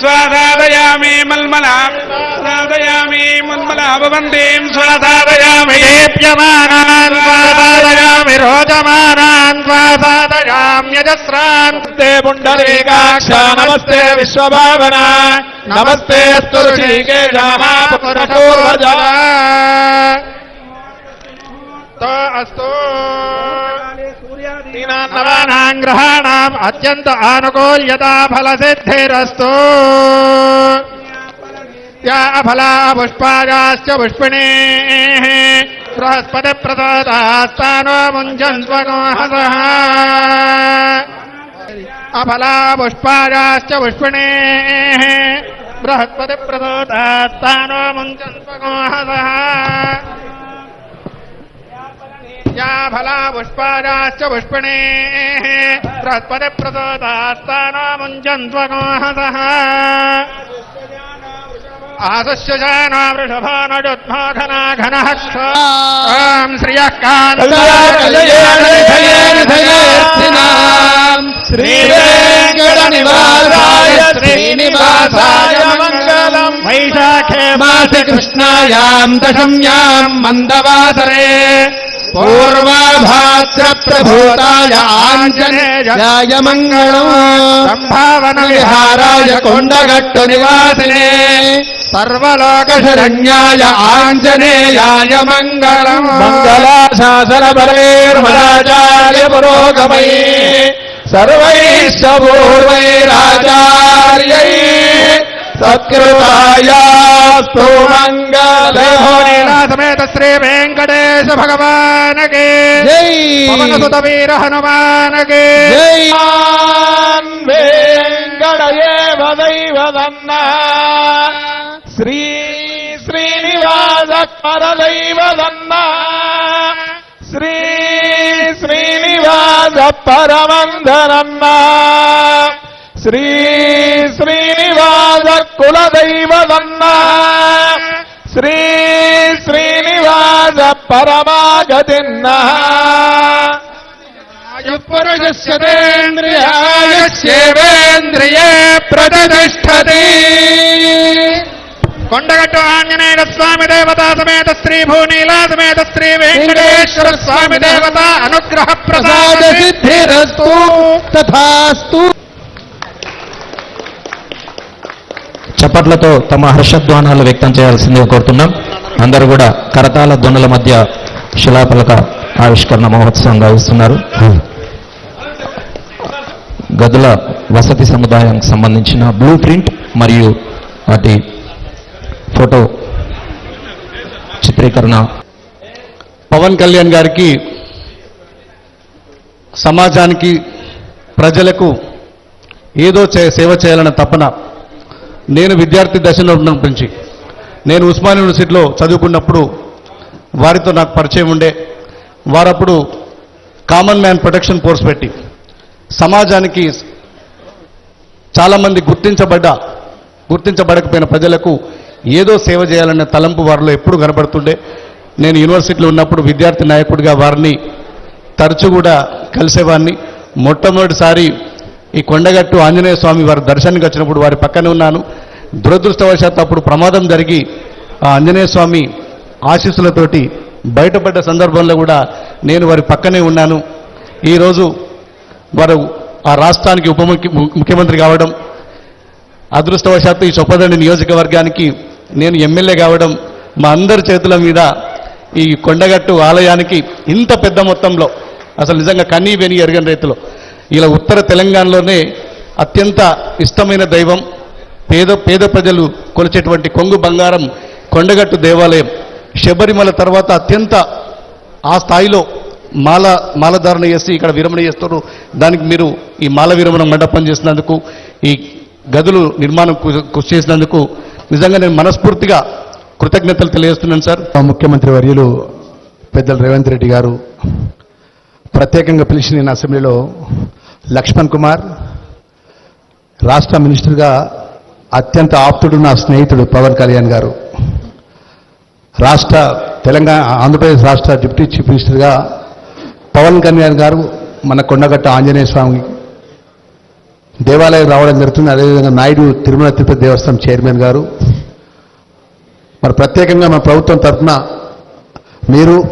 స్వాదాదయామి మల్మలా స్వాదాదయామి మల్మలా భవంతీం స్వాదాదయామి దీప్యమానాన్ స్వాదాదయామి రోచమానాన్ స్వాదాదయామ్యజస్రాన్ నమస్తే పుండరీకాక్ష నమస్తే విశ్వభావన. నమస్తే స్తుషికేశూర్వజ అస్తు. నవానాం గ్రహాణం అత్యంత ఆనుకూల్యత ఫలసిద్ధిరస్తు. యా ఫలా పుష్పాయాశ్చ పుష్పిణే. బృహస్పతి ప్రసాదాస్తానో ముంజన్ అఫలా పుష్పాయాశ్చ పుష్పిణే. బృహస్పతి ప్రసాదాస్తానో ముంజన్ या फला पुष्पायाश्च पुष्पिणी बृहस्पति प्रसोदास्तानामुञ्जन्त्वगोहसः आसस्य जाना वृषभा नजुद्मोघना घनः ॐ श्रियः श्रीवेङ्कटनिवासाय श्रीनिवासाय मङ्गलम् वैशाखे मासि कृष्णायाम् दशम्याम् मन्दवासरे पूर्वाभाद्रप्रभूताय आञ्जनेयाय मङ्गलम् सम्भावनविहाराय विहाराय कोण्डगट्टु निवासिने सर्वलोकशरण्याय आञ्जनेयाय मङ्गलम् मङ्गलाशासनबलैर्मराचार्य पुरोगमै सर्वैश्च पूर्वैराचार्यै सत्कृतायास्तु मङ्गलहोरिणा समेत श्री वेङ्कटेश भगवान् के सुतवीर हनुमान् के वेङ्कटये वदैव दन्ना श्री श्रीनिवास परदैव दन्ना श्री श्रीनिवास परमन्दनम्मा శ్రీ శ్రీనివాస కులదైవదన్న. శ్రీ శ్రీనివాస పరమాగతిన్న. పురుషస్యేంద్రియాయేంద్రియే ప్రతిష్టతి. కొండగట్టు ఆంజనేయ స్వామి దేవత సమేత శ్రీ భూనీలా సమేత శ్రీ వెంకటేశ్వర స్వామి దేవత అనుగ్రహ ప్రసాద సిద్ధిరస్తు తథాస్తు చప్పట్లతో తమ హర్షధ్వానాలు వ్యక్తం చేయాల్సిందిగా కోరుతున్నాం. అందరూ కూడా కరతాల ధ్వనుల మధ్య శిలాపలక ఆవిష్కరణ మహోత్సవం గావిస్తున్నారు. గదుల వసతి సముదాయానికి సంబంధించిన బ్లూ ప్రింట్ మరియు వాటి ఫోటో చిత్రీకరణ. పవన్ కళ్యాణ్ గారికి సమాజానికి ప్రజలకు ఏదో సేవ చేయాలన్న తపన నేను విద్యార్థి దశలో ఉన్నప్పటి నుంచి నేను ఉస్మాన్ యూనివర్సిటీలో చదువుకున్నప్పుడు వారితో నాకు పరిచయం ఉండే వారప్పుడు కామన్ మ్యాన్ ప్రొటెక్షన్ ఫోర్స్ పెట్టి సమాజానికి చాలామంది గుర్తించబడ్డ గుర్తించబడకపోయిన ప్రజలకు ఏదో సేవ చేయాలన్న తలంపు వారిలో ఎప్పుడు కనబడుతుండే. నేను యూనివర్సిటీలో ఉన్నప్పుడు విద్యార్థి నాయకుడిగా వారిని తరచు కూడా కలిసేవాడిని మొట్టమొదటిసారి ఈ కొండగట్టు ఆంజనేయ స్వామి వారి దర్శనానికి వచ్చినప్పుడు వారి పక్కనే ఉన్నాను. దురదృష్టవశాత్తు అప్పుడు ప్రమాదం జరిగి ఆ ఆంజనేయ స్వామి ఆశీస్సులతోటి బయటపడ్డ సందర్భంలో కూడా నేను వారి పక్కనే ఉన్నాను. ఈరోజు వారు ఆ రాష్ట్రానికి ఉప ముఖ్య- ముఖ్యమంత్రి కావడం అదృష్టవశాత్తు ఈ చొప్పదండి నియోజకవర్గానికి నేను ఎమ్మెల్యే కావడం మా అందరి చేతుల మీద ఈ కొండగట్టు ఆలయానికి ఇంత పెద్ద మొత్తంలో అసలు నిజంగా కన్నీ వెని ఎరగని రైతులు. ఇలా ఉత్తర తెలంగాణలోనే అత్యంత ఇష్టమైన దైవం పేద పేద ప్రజలు కొలిచేటువంటి కొంగు బంగారం కొండగట్టు దేవాలయం. శబరిమల తర్వాత అత్యంత ఆ స్థాయిలో మాల మాలధారణ చేసి ఇక్కడ విరమణ చేస్తారు. దానికి మీరు ఈ మాల విరమణ మండపం చేసినందుకు ఈ గదులు నిర్మాణం కు- కృషి చేసినందుకు నిజంగా నేను మనస్ఫూర్తిగా కృతజ్ఞతలు తెలియజేస్తున్నాను సార్. ముఖ్యమంత్రి వర్యులు పెద్దలు రేవంత్ రెడ్డి గారు ప్రత్యేకంగా పిలిచి నేను అసెంబ్లీలో లక్ష్మణ్ కుమార్ రాష్ట్ర మినిస్టర్గా అత్యంత ఆప్తుడు నా స్నేహితుడు పవన్ కళ్యాణ్ గారు రాష్ట్ర తెలంగాణ ఆంధ్రప్రదేశ్ రాష్ట్ర డిప్యూటీ చీఫ్ మినిస్టర్గా పవన్ కళ్యాణ్ గారు మన కొండగట్ట ఆంజనేయ స్వామి దేవాలయం రావడం జరుగుతుంది. అదేవిధంగా నాయుడు తిరుమల తిరుపతి దేవస్థానం చైర్మన్ గారు. మరి ప్రత్యేకంగా మన ప్రభుత్వం తరఫున మీరు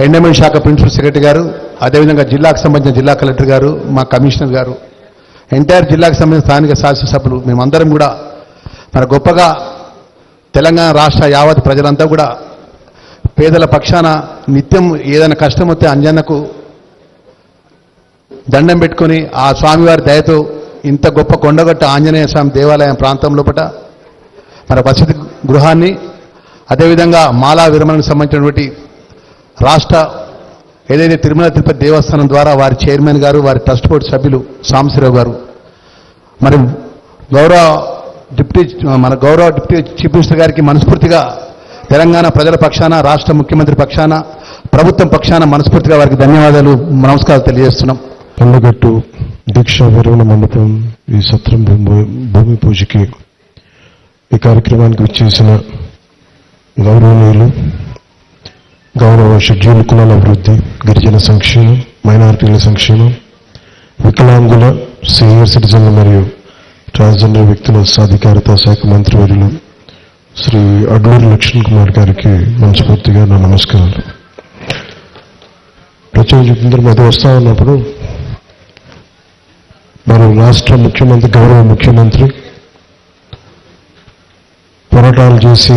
ఎండమెంట్ శాఖ ప్రిన్సిపల్ సెక్రటరీ గారు అదేవిధంగా జిల్లాకు సంబంధించిన జిల్లా కలెక్టర్ గారు మా కమిషనర్ గారు ఎంటైర్ జిల్లాకు సంబంధించిన స్థానిక శాసనసభ్యులు మేమందరం కూడా మన గొప్పగా తెలంగాణ రాష్ట్ర యావత్ ప్రజలంతా కూడా పేదల పక్షాన నిత్యం ఏదైనా కష్టం వస్తే అంజన్నకు దండం పెట్టుకొని ఆ స్వామివారి దయతో ఇంత గొప్ప కొండగట్ట ఆంజనేయ స్వామి దేవాలయం ప్రాంతం లోపల మన వసతి గృహాన్ని అదేవిధంగా మాలా విరమణకు సంబంధించినటువంటి రాష్ట్ర ఏదైతే తిరుమల తిరుపతి దేవస్థానం ద్వారా వారి చైర్మన్ గారు వారి ట్రస్ట్ బోర్డు సభ్యులు సాంబశివరావు గారు మరి గౌరవ డిప్యూటీ మన గౌరవ డిప్యూటీ చీఫ్ మినిస్టర్ గారికి మనస్ఫూర్తిగా తెలంగాణ ప్రజల పక్షాన రాష్ట్ర ముఖ్యమంత్రి పక్షాన ప్రభుత్వం పక్షాన మనస్ఫూర్తిగా వారికి ధన్యవాదాలు నమస్కారాలు తెలియజేస్తున్నాం. కళ్ళగట్టు దీక్ష విరమణ మండపం ఈ సత్రం భూమి భూమి పూజకి ఈ కార్యక్రమానికి వచ్చేసిన గౌరవనీయులు గౌరవ షెడ్యూల్ కులాల అభివృద్ధి గిరిజన సంక్షేమం మైనారిటీల సంక్షేమం వికలాంగుల సీనియర్ సిటిజన్ల మరియు ట్రాన్స్జెండర్ వ్యక్తుల సాధికారత శాఖ మంత్రివర్యులు శ్రీ అడ్లూరి లక్ష్మణ్ కుమార్ గారికి మనస్ఫూర్తిగా నా నమస్కారాలు. ప్రచారం ఇందరు మధ్య వస్తా ఉన్నప్పుడు మరి రాష్ట్ర ముఖ్యమంత్రి గౌరవ ముఖ్యమంత్రి పోరాటాలు చేసి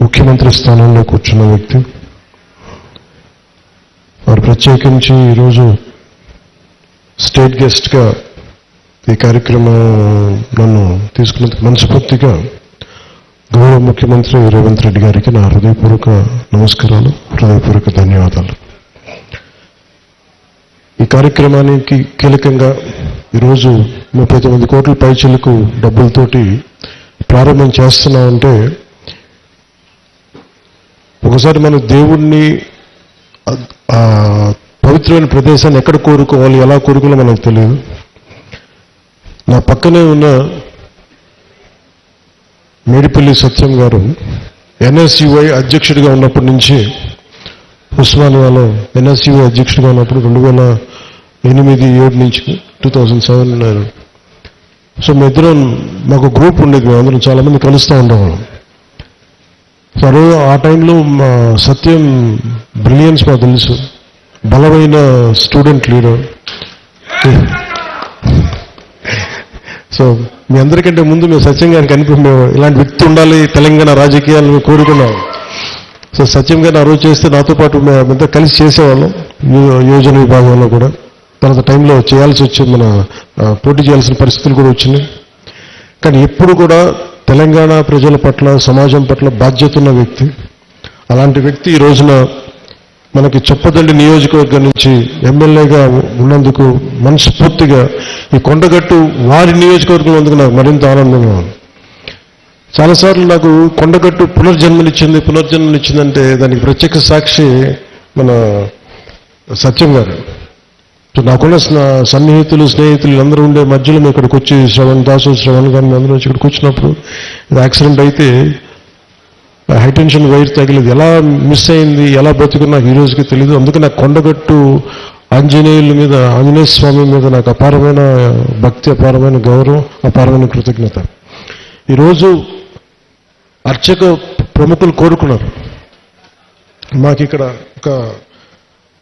ముఖ్యమంత్రి స్థానంలో కూర్చున్న వ్యక్తి వారు ప్రత్యేకించి ఈరోజు స్టేట్ గెస్ట్గా ఈ కార్యక్రమం నన్ను తీసుకున్నందుకు మనస్ఫూర్తిగా గౌరవ ముఖ్యమంత్రి రేవంత్ రెడ్డి గారికి నా హృదయపూర్వక నమస్కారాలు హృదయపూర్వక ధన్యవాదాలు. ఈ కార్యక్రమానికి కీలకంగా ఈరోజు ముప్పై తొమ్మిది కోట్ల పైచలకు డబ్బులతోటి ప్రారంభం చేస్తున్నామంటే ఒకసారి మనం దేవుణ్ణి పవిత్రమైన ప్రదేశాన్ని ఎక్కడ కోరుకోవాలి ఎలా కోరుకోవాలో మనకు తెలియదు. నా పక్కనే ఉన్న మేడిపల్లి సత్యం గారు ఎన్ఎస్యుఐ అధ్యక్షుడిగా ఉన్నప్పటి నుంచి ఉస్మానియాలో ఎన్ఎస్యుఐ అధ్యక్షుడిగా ఉన్నప్పుడు రెండు వేల ఎనిమిది ఏడు నుంచి టూ థౌజండ్ సెవెన్ సో మీ ఇద్దరం మాకు గ్రూప్ ఉండేది మేమందరం చాలా మంది కలుస్తూ ఉండేవాళ్ళం. సో ఆ రోజు ఆ టైంలో మా సత్యం బ్రిలియన్స్ మాకు తెలుసు. బలమైన స్టూడెంట్ లీడర్ సో మీ అందరికంటే ముందు మేము సత్యం గారికి అనిపి ఇలాంటి వ్యక్తి ఉండాలి తెలంగాణ రాజకీయాలు మేము కోరుకున్నాం. సో సత్యం గారిని ఆ రోజు చేస్తే నాతో పాటు మేమంతా కలిసి చేసేవాళ్ళం యోజన విభాగంలో కూడా. తర్వాత టైంలో చేయాల్సి వచ్చింది మన పోటీ చేయాల్సిన పరిస్థితులు కూడా వచ్చినాయి. కానీ ఎప్పుడు కూడా తెలంగాణ ప్రజల పట్ల సమాజం పట్ల బాధ్యత ఉన్న వ్యక్తి. అలాంటి వ్యక్తి ఈ రోజున మనకి చొప్పదల్లి నియోజకవర్గం నుంచి ఎమ్మెల్యేగా ఉన్నందుకు మనస్ఫూర్తిగా ఈ కొండగట్టు వారి నియోజకవర్గం అందుకు నాకు మరింత ఆనందంగా ఉంది. చాలాసార్లు నాకు కొండగట్టు పునర్జన్మనిచ్చింది పునర్జన్మనిచ్చిందంటే దానికి ప్రత్యక్ష సాక్షి మన సత్యం గారు. నాకున్న సన్నిహితులు స్నేహితులు అందరూ ఉండే మధ్యలో మేము ఇక్కడికి వచ్చి శ్రవణ్ దాసు శ్రవణ్ గారిని అందరూ వచ్చి ఇక్కడికి వచ్చినప్పుడు ఇది యాక్సిడెంట్ అయితే హైటెన్షన్ వైర్ తగిలేదు. ఎలా మిస్ అయింది ఎలా బతుకున్నా ఈ రోజుకి తెలియదు అందుకే నాకు కొండగట్టు ఆంజనేయుల మీద ఆంజనేయ స్వామి మీద నాకు అపారమైన భక్తి అపారమైన గౌరవం అపారమైన కృతజ్ఞత. ఈరోజు అర్చక ప్రముఖులు కోరుకున్నారు. మాకు ఇక్కడ ఒక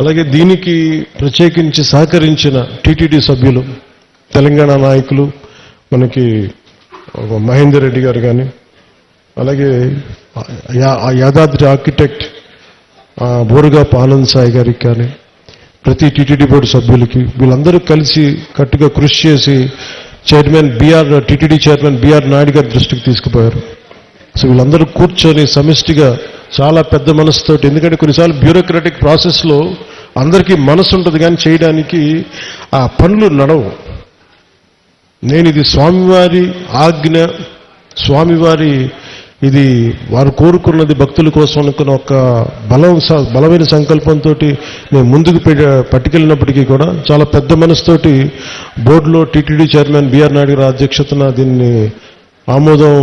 అలాగే దీనికి ప్రత్యేకించి సహకరించిన టీటీడీ సభ్యులు తెలంగాణ నాయకులు మనకి మహేందర్ రెడ్డి గారు కానీ అలాగే ఆ యాదాద్రి ఆర్కిటెక్ట్ బోరుగా ఆనంద్ సాయి గారికి కానీ ప్రతి టీటీడీ బోర్డు సభ్యులకి వీళ్ళందరూ కలిసి కట్టుగా కృషి చేసి chairman BR TTD chairman BR Naidu గారి దృష్టికి తీసుకుపోయారు. సో వీళ్ళందరూ కూర్చొని సమిష్టిగా చాలా పెద్ద మనసుతోటి ఎందుకంటే కొన్నిసార్లు బ్యూరోక్రాటిక్ ప్రాసెస్లో అందరికీ మనసు ఉంటుంది కానీ చేయడానికి ఆ పనులు నడవు. నేను ఇది స్వామివారి ఆజ్ఞ స్వామివారి ఇది వారు కోరుకున్నది భక్తుల కోసం అనుకున్న ఒక బలం స- బలమైన సంకల్పంతో నేను ముందుకు పట్టుకెళ్ళినప్పటికీ కూడా చాలా పెద్ద మనసుతోటి బోర్డులో టీటీడీ చైర్మన్ బిఆర్ నాయుడు గారి అధ్యక్షతన దీన్ని ఆమోదం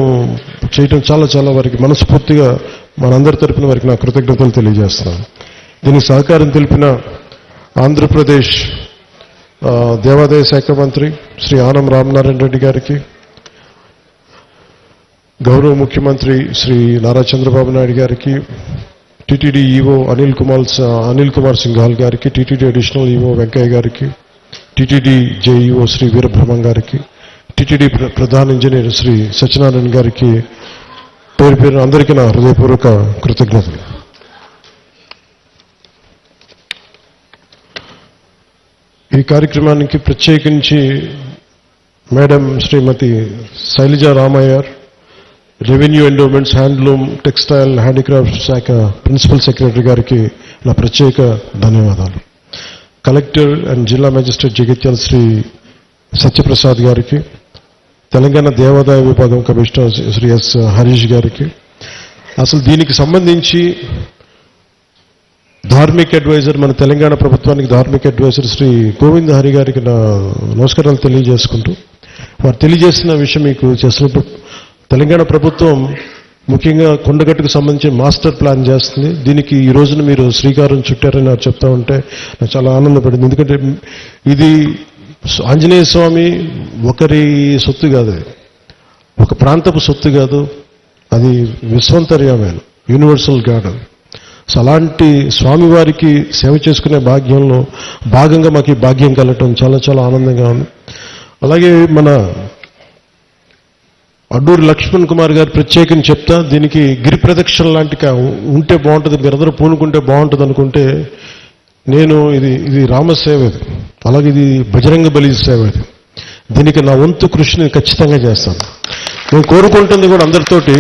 చేయటం చాలా చాలా వారికి మనస్ఫూర్తిగా మనందరి తరపున వారికి నా కృతజ్ఞతలు తెలియజేస్తున్నాను. దీనికి సహకారం తెలిపిన ఆంధ్రప్రదేశ్ దేవాదాయ శాఖ మంత్రి శ్రీ ఆనం రామనారాయణ రెడ్డి గారికి గౌరవ ముఖ్యమంత్రి శ్రీ నారా చంద్రబాబు నాయుడు గారికి టీటీడీ ఈవో అనిల్ కుమార్ అనిల్ కుమార్ సింఘాల్ గారికి టీటీడీ అడిషనల్ ఈవో వెంకయ్య గారికి టీటీడీ జేఈఓ శ్రీ వీరబ్రహ్మం గారికి టీటీడీ ప్ర- ప్రధాన ఇంజనీర్ శ్రీ సత్యనారాయణ గారికి పేరు పేరు అందరికీ నా హృదయపూర్వక కృతజ్ఞతలు. ఈ కార్యక్రమానికి ప్రత్యేకించి madam Shrimati Shailaja Ramaiyer revenue endowments handloom textile handicraft శాఖ ప్రిన్సిపల్ సెక్రటరీ గారికి నా ప్రత్యేక ధన్యవాదాలు. కలెక్టర్ అండ్ జిల్లా మేజిస్ట్రేట్ జగిత్యాల శ్రీ సత్యప్రసాద్ గారికి తెలంగాణ దేవాదాయ విభాగం కమిషనర్ శ్రీ ఎస్ హరీష్ గారికి అసలు దీనికి సంబంధించి ధార్మిక్ అడ్వైజర్ మన తెలంగాణ ప్రభుత్వానికి ధార్మిక్ అడ్వైజర్ శ్రీ గోవింద్ హరి గారికి నా నమస్కారాలు తెలియజేసుకుంటూ వారు తెలియజేసిన విషయం మీకు చేసినట్టు తెలంగాణ ప్రభుత్వం ముఖ్యంగా కొండగట్టుకు సంబంధించి మాస్టర్ ప్లాన్ చేస్తుంది. దీనికి ఈ రోజున మీరు శ్రీకారం చుట్టారని నాకు చెప్తా ఉంటే నాకు చాలా ఆనందపడింది. ఎందుకంటే ఇది ఆంజనేయ స్వామి ఒకరి సొత్తు కాదు ఒక ప్రాంతపు సొత్తు కాదు. అది విశ్వంతర్యమైన యూనివర్సల్ గాడ్ అది సో అలాంటి స్వామివారికి సేవ చేసుకునే భాగ్యంలో భాగంగా మాకు ఈ భాగ్యం కలగటం చాలా చాలా ఆనందంగా ఉంది. అలాగే మన అడ్డూరి లక్ష్మణ్ కుమార్ గారు ప్రత్యేకం చెప్తా దీనికి గిరి ప్రదక్షిణ లాంటిగా ఉంటే బాగుంటుంది మీరందరూ పూనుకుంటే బాగుంటుంది అనుకుంటే నేను ఇది ఇది రామసేవ ఇది. అలాగే ఇది బజరంగ బలి సేవ ఇది. దీనికి నా వంతు కృషిని ఖచ్చితంగా చేస్తాను. నేను కోరుకుంటుంది కూడా అందరితోటి